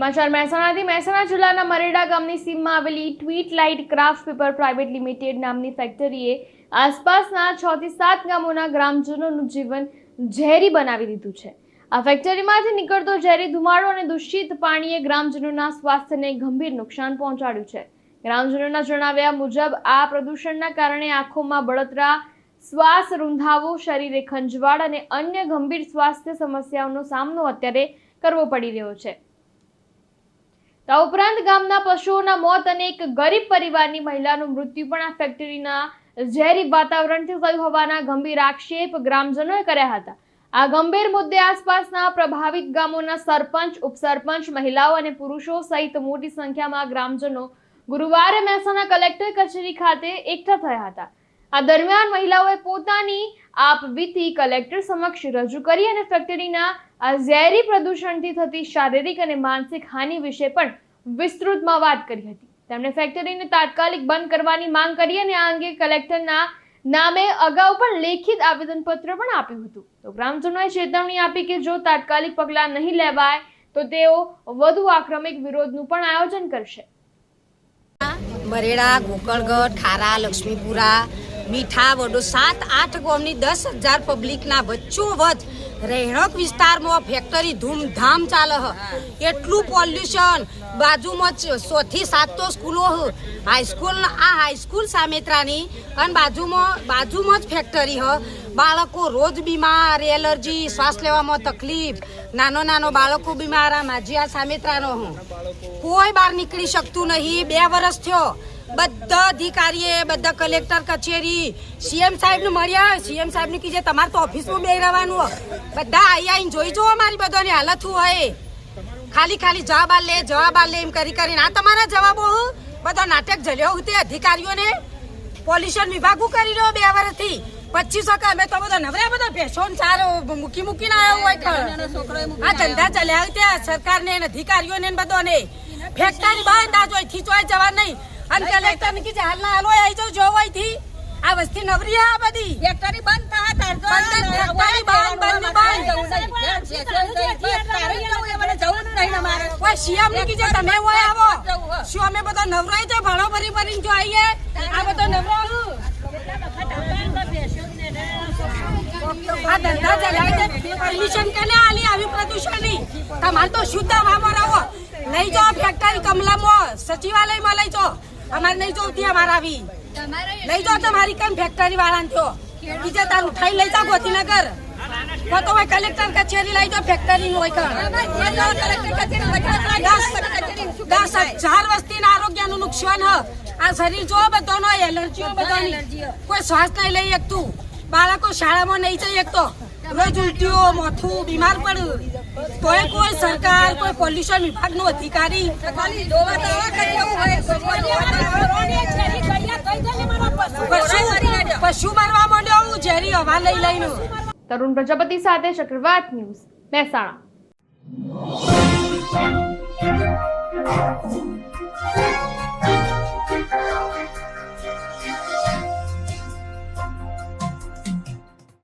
સમાચાર મહેસાણાથી. મહેસાણા જિલ્લાના મરેડા ગામની સીમમાં આવેલી tweet light craft paper private limited નામની ફેક્ટરીએ આસપાસના છ થી સાત ગામોના ગ્રામજનોનું જીવન ઝેરી બનાવી દીધું છે. આ ફેક્ટરીમાંથી નીકળતો ઝેરી ધુમાડો અને દૂષિત પાણીએ ગ્રામજનોના સ્વાસ્થ્યને ગંભીર નુકસાન પહોંચાડ્યું છે. ગ્રામજનોના જણાવ્યા મુજબ, આ પ્રદૂષણના કારણે આંખોમાં બળતરા, શ્વાસ રૂંધાવો, શરીરે ખંજવાળ અને અન્ય ગંભીર સ્વાસ્થ્ય સમસ્યાઓનો સામનો અત્યારે કરવો પડી રહ્યો છે. આ ઉપરાંત ગામના પશુઓના મોત અને એક ગરીબ પરિવારની મહિલાનું મૃત્યુ પણ આ ફેક્ટરીના ઝેરી વાતાવરણથી થયું હોવાના ગંભીર આક્ષેપ ગ્રામજનોએ કર્યા હતા. આ ગંભીર મુદ્દે આસપાસના પ્રભાવિત ગામોના સરપંચ, ઉપસરપંચ, મહિલાઓ અને પુરુષો સહિત મોટી સંખ્યામાં ગ્રામજનો ગુરુવારે મહેસાણા કલેક્ટર કચેરી ખાતે એકઠા થયા હતા. આ દરમિયાન મહિલાઓએ પોતાની આપવીતી કલેક્ટર સમક્ષ રજૂ કરી અને ફેક્ટરીના ઝેરી પ્રદૂષણથી થતી શારીરિક અને માનસિક હાનિ વિશે પણ વિસ્તૃતમાં વાત કરી હતી. તેમણે ફેક્ટરીને તાત્કાલિક બંધ કરવાની માંગ કરી અને આ અંગે કલેક્ટરના નામે અગાઉ પણ લેખિત આવેદનપત્ર પણ આપ્યું હતું. તો ગ્રામજનોએ ચેતવણી આપી કે જો તાત્કાલિક પગલાં નહીં લેવાય, તો તેઓ વધુ આક્રમિક વિરોધનું પણ આયોજન કરશે. બરેડા ગોકળગઢ, ખારા, લક્ષ્મીપુરા મીઠા વડો સાત, આઠ ગામની દસ હજાર પબ્લિકના વચ્ચોવચ રહેણક વિસ્તારમાં ફેક્ટરી ધૂમધામ ચાલે હ. એટલું પોલ્યુશન બાજુમાં જ સો થી સાત તો સ્કૂલો હાઈસ્કૂલ આ હાઈસ્કૂલ સામેત્રાની અને બાજુમાં બાજુમાં જ ફેક્ટરી હ. બાળકો રોજ બીમાર એલર્જી શ્વાસ લેવામાં તકલીફ. નાનો નાનો બાળકો બીમાર. આ માજી આ સામેત્રાનો હું. કોઈ બહાર નીકળી શકતું નહીં. બે વર્ષ થયો. બધા અધિકારીએ, બધા કલેક્ટર, કચેરી, સીએમ સાહેબ ને મળ્યા સીએમ સાહેબ ને કીધે તમારે તો ઓફિસમાં બે રહેવાનું બધા આઈ આઈને જોઈ જો બધો બધાની હાલત શું હોય. ખાલી ખાલી જવાબ આ લે જવાબ આલ લે એમ કરી કરીને. આ તમારા જવાબો બધો નાટક જલ્યો હું તે અધિકારીઓને. પોલ્યુશન વિભાગ કરી રહ્યો બે વર્ષથી પચીસો કે અમે તો બધા નવરા બધા ભેસો ચારો મૂકી મૂકીને આવ્યો હોય. આ ધંધા ચાલ્યા ત્યાં સરકારને અધિકારીઓને બધાને. ફેક્ટરી બંધ, આ જોઈ થી ચોય જવા નહીં. અને કલેક્ટરની કીધે હાલ ના હાલો આવી જાવ જો હોયથી આ વસ્તી નવરી આ બધી. ફેક્ટરી બંધ થા તાર તો. બંધ, ફેક્ટરી બંધ, બંધ, બંધ. કોઈ સીએમ ને કીધે તમે હોય આવો. શું અમે બધા નવરાઈ છે ભાડો ભરી ભરીને જો આવીએ આ બધો નવરો. આ ધંધા ચલાવે છે. પરમિશન કેને આલી આવી પ્રદૂષણની? તમારે તો શુદ્ધ વામો રહો. લઈ જાઓ ફેક્ટરી કમલામાં. સચિવાલયમાં લઈ જાઓ. અમારે નહીં જોતી અમારે આવી લઈ જાઓ તમારી કેમ ફેક્ટરી વાળાને થયો બીજા તાર ઉઠાઈ લઈ જાઓ ગોધીનગર તો તો હોય કલેક્ટર કચેરી લઈ જાઓ ફેક્ટરી હોય કર દસ હજાર આરોગ્ય આરોગ્યનું નુકસાન હ આ શરીર જો બધાનો એલર્જીઓ બધાની કોઈ શ્વાસ નહીં લઈ શકતું બાળકો શાળામાં નહીં જઈ શકતો રોજ ઉલટીઓ મોથું બીમાર પડ્યું તોય કોઈ સરકાર, કોઈ પોલ્યુશન વિભાગનો અધિકારી પશુ મારવા માંડ્યો ઝેરી હવા લઈ લઈને. તરુણ પ્રજાપતિ સાથે ચક્રવાત ન્યૂઝ, મહેસાણા.